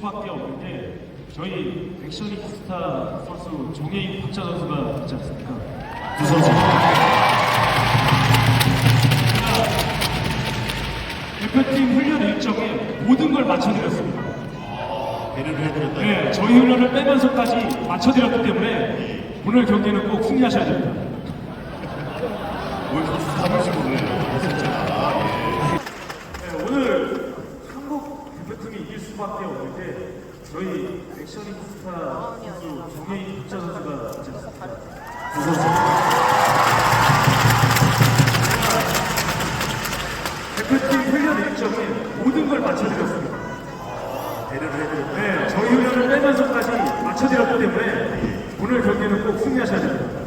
수밖에 없는 게 저희 액션이 스타 선수 종예인 박자 선수가 있지 않습니까? 두 선수. 대표팀 훈련 일정에 모든 걸 맞춰드렸습니다. 배려를 해드렸다. 네, 저희 훈련을 빼면서까지 맞춰드렸기 때문에 오늘 경기는 꼭 승리하셔야 됩니다. 오늘 사무실 오네요. 진짜. 네, 오늘 한국 수밖에 없는 게 저희 액션이스타 선수 종예인 박자 선수가 않습니까? 두 선수. 대표팀 훈련 일정에 모든 걸 맞춰드렸습니다. 배려를 해드렸다. 네, 저희 훈련을 빼면서까지 맞춰드렸기 때문에 오늘 경기는 꼭 승리하셔야 됩니다.